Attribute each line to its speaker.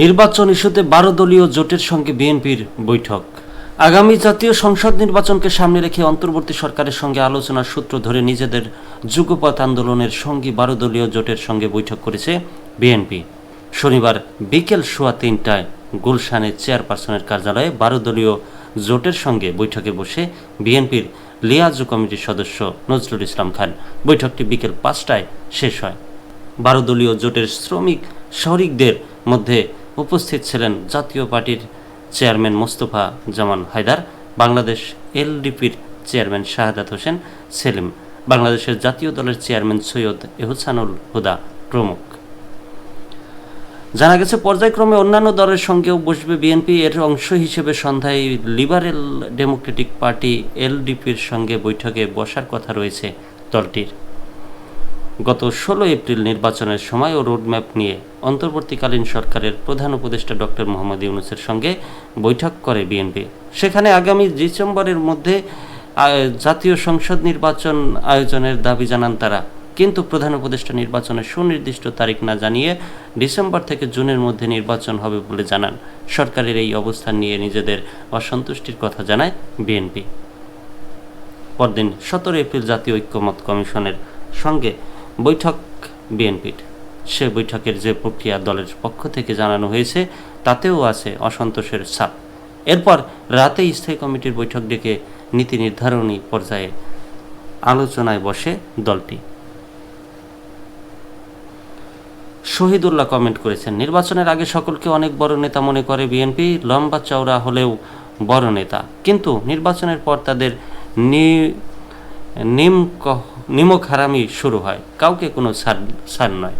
Speaker 1: নির্বাচন ইস্যুতে বারো দলীয় জোটের সঙ্গে বিএনপির বৈঠক। আগামী জাতীয় সংসদ নির্বাচনকে সামনে রেখে অন্তর্বর্তী সরকারের সঙ্গে আলোচনার সূত্র ধরে নিজেদের যুগপথ আন্দোলনের সঙ্গী বারো দলীয় জোটের সঙ্গে বৈঠক করেছে বিএনপি। শনিবার বিকেল সোয়া তিনটায় গুলশানের চেয়ারপারসনের কার্যালয়ে বারো দলীয় জোটের সঙ্গে বৈঠকে বসে বিএনপির লিয়াজু কমিটির সদস্য নজরুল ইসলাম খান। বৈঠকটি বিকেল পাঁচটায় শেষ হয়। বারো দলীয় জোটের শ্রমিক শরিকদের মধ্যে উপস্থিত ছিলেন জাতীয় পার্টির চেয়ারম্যান মোস্তফা জামান হায়দার, বাংলাদেশ এলডিপির চেয়ারম্যান শাহাদাত হোসেন সেলিম, বাংলাদেশের জাতীয় দলের চেয়ারম্যান সৈয়দ এহসানুল হুদা প্রমুখ। জানা গেছে, পর্যায়ক্রমে অন্যান্য দলের সঙ্গেও বসবে বিএনপি। এর অংশ হিসেবে সন্ধ্যায় লিবারেল ডেমোক্রেটিক পার্টি এলডিপির সঙ্গে বৈঠকে বসার কথা রয়েছে দলটির। গত ষোলো এপ্রিল নির্বাচনের সময় ও রোডম্যাপ নিয়ে অন্তর্বর্তীকালীন সরকারের প্রধান উপদেষ্টা ডক্টর মোহাম্মদ ইউনুসের সঙ্গে বৈঠক করে বিএনপি। সেখানে আগামী ডিসেম্বরের মধ্যে জাতীয় সংসদ নির্বাচন আয়োজনের দাবি জানান তারা। কিন্তু প্রধান উপদেষ্টা নির্বাচনের সুনির্দিষ্ট তারিখ না জানিয়ে ডিসেম্বর থেকে জুনের মধ্যে নির্বাচন হবে বলে জানান। সরকারের এই অবস্থান নিয়ে নিজেদের অসন্তুষ্টির কথা জানায় বিএনপি। পরদিন সতেরো এপ্রিল জাতীয় ঐক্যমত কমিশনের সঙ্গে বৈঠক বিএনপির। সে বৈঠকের যে প্রক্রিয়া দলের পক্ষ থেকে জানানো হয়েছে, তাতেও আছে অসন্তোষের ছাপ। এরপর রাতে স্থায়ী কমিটির বৈঠক ডেকে নীতি নির্ধারণী পর্যায়ে আলোচনায় বসে দলটি। শহীদুল্লাহ কমেন্ট করেছেন, নির্বাচনের আগে সকলকে অনেক বড় নেতা মনে করে বিএনপি, লম্বা চওড়া হলেও বড় নেতা। কিন্তু নির্বাচনের পর তাদের নি- নিম নিমক হারামি শুরু হয়। কাউকে কোনো সার সার নয়।